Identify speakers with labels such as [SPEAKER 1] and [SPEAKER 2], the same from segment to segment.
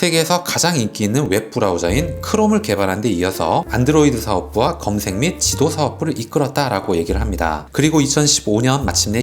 [SPEAKER 1] 세계에서 가장 인기 있는 웹 브라우저인 크롬을 개발한 데 이어서 안드로이드 사업부와 검색 및 지도 사업부를 이끌었다라고 얘기를 합니다. 그리고 2015년 마침내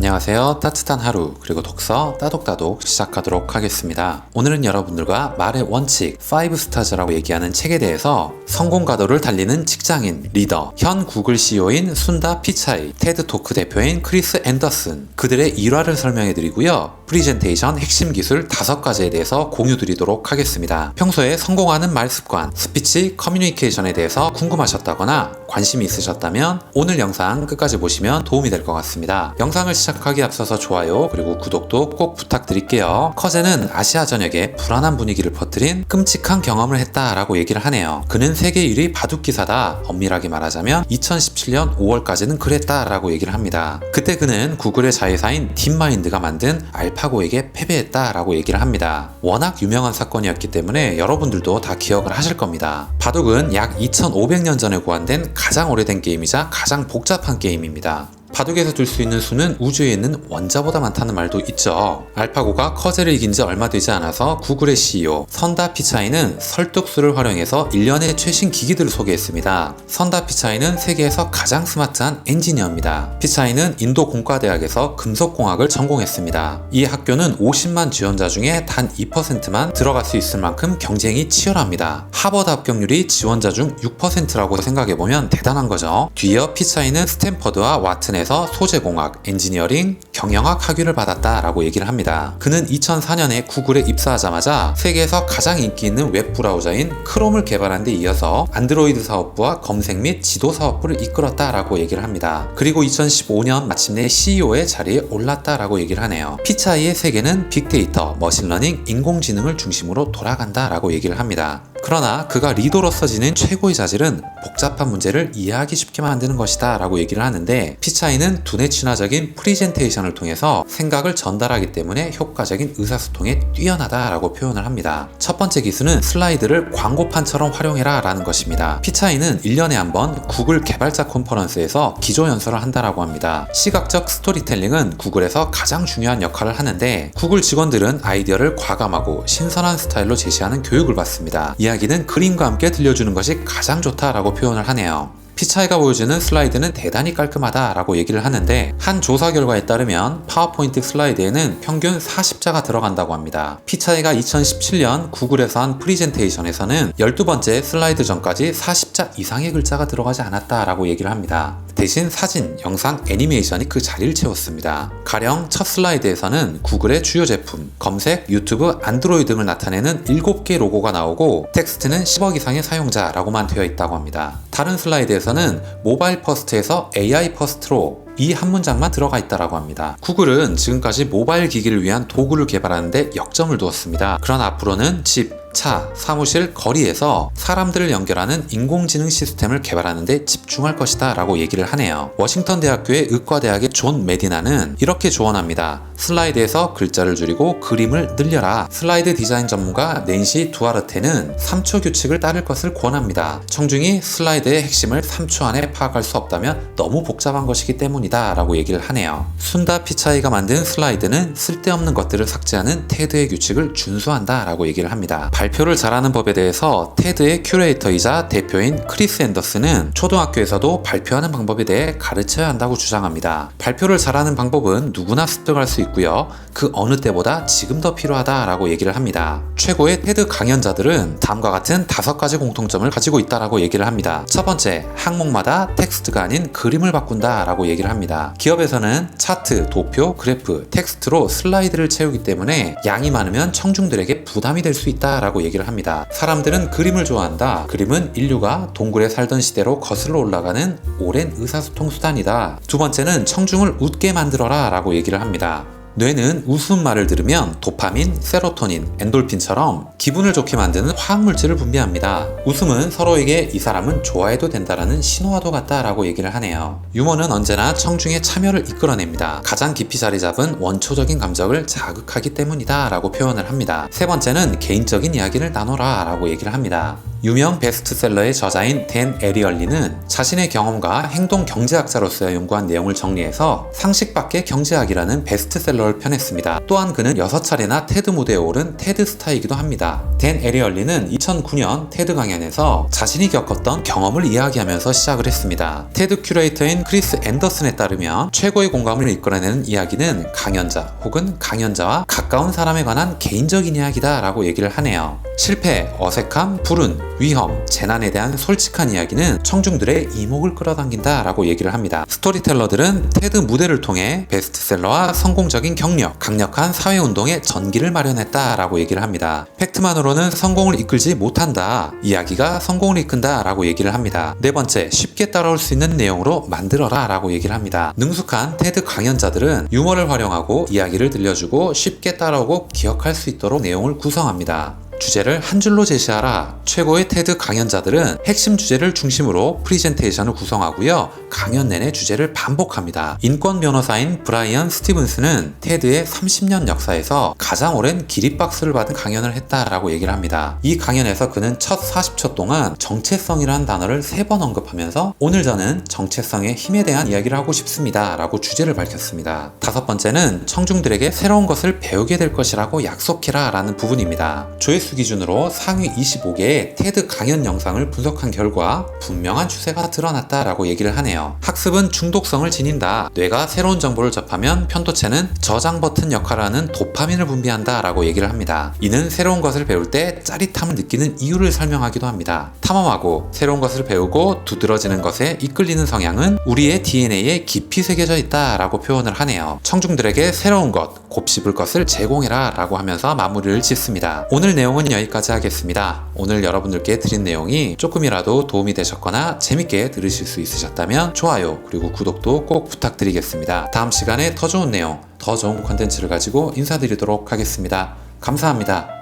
[SPEAKER 1] 안녕하세요. 따뜻한 하루 그리고 독서 따독따독 시작하도록 하겠습니다. 오늘은 여러분들과 말의 원칙 5스타즈라고 얘기하는 책에 대해서 성공 가도를 달리는 직장인 리더 현 구글 CEO인 순다 피차이 테드 토크 대표인 크리스 앤더슨 그들의 일화를 설명해 드리고요. 프리젠테이션 핵심 기술 5가지에 대해서 공유 드리도록 하겠습니다. 평소에 성공하는 말 습관, 스피치, 커뮤니케이션에 대해서 궁금하셨다거나 관심이 있으셨다면 오늘 영상 끝까지 보시면 도움이 될 것 같습니다. 영상을 시작하기 앞서서 좋아요 그리고 구독도 꼭 부탁드릴게요. 커제는 아시아 전역에 불안한 분위기를 퍼뜨린 끔찍한 경험을 했다라고 얘기를 하네요. 그는 세계 1위 바둑 기사다. 엄밀하게 말하자면 2017년 5월까지는 그랬다라고 얘기를 합니다. 그때 그는 구글의 자회사인 딥마인드가 만든 알파 고에게 패배했다라고 얘기를 합니다. 워낙 유명한 사건이었기 때문에 여러분들도 다 기억을 하실 겁니다. 바둑은 약 2500년 전에 고안된 가장 오래된 게임이자 가장 복잡한 게임입니다. 바둑에서 들수 있는 수는 우주에 있는 원자보다 많다는 말도 있죠. 알파고가 커제를 이긴 지 얼마 되지 않아서 구글의 CEO 선다 피차이는 설득수를 활용해서 일련의 최신 기기들을 소개했습니다. 선다 피차이는 세계에서 가장 스마트한 엔지니어입니다. 피차이는 인도 공과대학에서 금속공학을 전공했습니다. 이 학교는 50만 지원자 중에 단 2%만 들어갈 수 있을 만큼 경쟁이 치열합니다. 하버드 합격률이 지원자 중 6%라고 생각해보면 대단한 거죠. 뒤이어 피차이는 스탠퍼드와 와튼 에서 소재공학, 엔지니어링, 경영학 학위를 받았다라고 얘기를 합니다. 그는 2004년에 구글에 입사하자마자 세계에서 가장 인기 있는 웹 브라우저인 크롬을 개발한 데 이어서 안드로이드 사업부와 검색 및 지도 사업부를 이끌었다라고 얘기를 합니다. 그리고 2015년 마침내 CEO의 자리에 올랐다라고 얘기를 하네요. 피차이의 세계는 빅데이터, 머신러닝, 인공지능을 중심으로 돌아간다라고 얘기를 합니다. 그러나 그가 리더로서 지닌 최고의 자질은 복잡한 문제를 이해하기 쉽게 만드는 것이다 라고 얘기를 하는데 피차이는 두뇌 친화적인 프리젠테이션을 통해서 생각을 전달하기 때문에 효과적인 의사소통에 뛰어나다 라고 표현을 합니다. 첫 번째 기술은 슬라이드를 광고판처럼 활용해라 라는 것입니다. 피차이는 1년에 한 번 구글 개발자 컨퍼런스에서 기조 연설을 한다라고 합니다. 시각적 스토리텔링은 구글에서 가장 중요한 역할을 하는데 구글 직원들은 아이디어를 과감하고 신선한 스타일로 제시하는 교육을 받습니다. 이 야기는 그림과 함께 들려주는 것이 가장 좋다라고 표현을 하네요. 피차이가 보여주는 슬라이드는 대단히 깔끔하다라고 얘기를 하는데 한 조사 결과에 따르면 파워포인트 슬라이드에는 평균 40자가 들어간다고 합니다. 피차이가 2017년 구글에서 한 프리젠테이션에서는 12번째 슬라이드 전까지 40자 이상의 글자가 들어가지 않았다라고 얘기를 합니다. 대신 사진, 영상, 애니메이션이 그 자리를 채웠습니다. 가령 첫 슬라이드에서는 구글의 주요 제품, 검색, 유튜브, 안드로이드 등을 나타내는 7개 로고가 나오고 텍스트는 10억 이상의 사용자라고만 되어 있다고 합니다. 다른 슬라이드에서는 모바일 퍼스트에서 AI 퍼스트로 이한 문장만 들어가 있다라고 합니다. 구글은 지금까지 모바일 기기를 위한 도구를 개발하는데 역점을 두었습니다. 그러나 앞으로는 집, 차, 사무실, 거리에서 사람들을 연결하는 인공지능 시스템을 개발하는데 집중할 것이다 라고 얘기를 하네요. 워싱턴 대학교의 의과대학의 존 메디나는 이렇게 조언합니다. 슬라이드에서 글자를 줄이고 그림을 늘려라. 슬라이드 디자인 전문가 낸시 두아르테는 3초 규칙을 따를 것을 권합니다. 청중이 슬라이드의 핵심을 3초 안에 파악할 수 없다면 너무 복잡한 것이기 때문이다 라고 얘기를 하네요. 순다 피차이가 만든 슬라이드는 쓸데없는 것들을 삭제하는 테드의 규칙을 준수한다 라고 얘기를 합니다. 발표를 잘하는 법에 대해서 테드의 큐레이터이자 대표인 크리스 앤더슨은 초등학교에서도 발표하는 방법에 대해 가르쳐야 한다고 주장합니다. 발표를 잘하는 방법은 누구나 습득할 수 있고요. 그 어느 때보다 지금 더 필요하다라고 얘기를 합니다. 최고의 테드 강연자들은 다음과 같은 다섯 가지 공통점을 가지고 있다라고 얘기를 합니다. 첫 번째, 항목마다 텍스트가 아닌 그림을 바꾼다라고 얘기를 합니다. 기업에서는 차트, 도표, 그래프, 텍스트로 슬라이드를 채우기 때문에 양이 많으면 청중들에게 부담이 될 수 있다라고 라고 얘기를 합니다. 사람들은 그림을 좋아한다. 그림은 인류가 동굴에 살던 시대로 거슬러 올라가는 오랜 의사소통 수단이다. 두 번째는 청중을 웃게 만들어라 라고 얘기를 합니다. 뇌는 웃음 말을 들으면 도파민, 세로토닌, 엔돌핀처럼 기분을 좋게 만드는 화학물질을 분비합니다. 웃음은 서로에게 이 사람은 좋아해도 된다라는 신호와도 같다라고 얘기를 하네요. 유머는 언제나 청중의 참여를 이끌어냅니다. 가장 깊이 자리 잡은 원초적인 감정을 자극하기 때문이다 라고 표현을 합니다. 세 번째는 개인적인 이야기를 나눠라 라고 얘기를 합니다. 유명 베스트셀러의 저자인 댄 에리얼리는 자신의 경험과 행동 경제학자로서의 연구한 내용을 정리해서 상식 밖의 경제학이라는 베스트셀러를 펴냈습니다. 또한 그는 6차례나 테드 무대에 오른 테드 스타이기도 합니다. 댄 에리얼리는 2009년 테드 강연에서 자신이 겪었던 경험을 이야기하면서 시작을 했습니다. 테드 큐레이터인 크리스 앤더슨에 따르면 최고의 공감을 이끌어내는 이야기는 강연자 혹은 강연자와 가까운 사람에 관한 개인적인 이야기다 라고 얘기를 하네요. 실패, 어색함, 불운, 위험, 재난에 대한 솔직한 이야기는 청중들의 이목을 끌어당긴다 라고 얘기를 합니다. 스토리텔러들은 테드 무대를 통해 베스트셀러와 성공적인 경력, 강력한 사회운동의 전기를 마련했다 라고 얘기를 합니다. 팩트만으로는 성공을 이끌지 못한다. 이야기가 성공을 이끈다 라고 얘기를 합니다. 네 번째, 쉽게 따라올 수 있는 내용으로 만들어라 라고 얘기를 합니다. 능숙한 테드 강연자들은 유머를 활용하고 이야기를 들려주고 쉽게 따라오고 기억할 수 있도록 내용을 구성합니다. 주제를 한 줄로 제시하라. 최고의 테드 강연자들은 핵심 주제를 중심으로 프리젠테이션을 구성하고요. 강연 내내 주제를 반복합니다. 인권 변호사인 브라이언 스티븐스는 테드의 30년 역사에서 가장 오랜 기립박수를 받은 강연을 했다라고 얘기를 합니다. 이 강연에서 그는 첫 40초 동안 정체성이라는 단어를 세번 언급하면서 오늘 저는 정체성의 힘에 대한 이야기를 하고 싶습니다. 라고 주제를 밝혔습니다. 다섯 번째는 청중들에게 새로운 것을 배우게 될 것이라고 약속해라 라는 부분입니다. 조회수 기준으로 상위 25개의 테드 강연 영상을 분석한 결과 분명한 추세가 드러났다라고 얘기를 하네요. 학습은 중독성을 지닌다. 뇌가 새로운 정보를 접하면 편도체는 저장 버튼 역할을 하는 도파민을 분비한다라고 얘기를 합니다. 이는 새로운 것을 배울 때 짜릿함을 느끼는 이유를 설명하기도 합니다. 탐험하고 새로운 것을 배우고 두드러지는 것에 이끌리는 성향은 우리의 DNA에 깊이 새겨져 있다라고 표현을 하네요. 청중들에게 새로운 것, 곱씹을 것을 제공해라 라고 하면서 마무리를 짓습니다. 오늘 내용은 여기까지 하겠습니다. 오늘 여러분들께 드린 내용이 조금이라도 도움이 되셨거나 재밌게 들으실 수 있으셨다면 좋아요 그리고 구독도 꼭 부탁드리겠습니다. 다음 시간에 더 좋은 내용, 더 좋은 컨텐츠를 가지고 인사드리도록 하겠습니다. 감사합니다.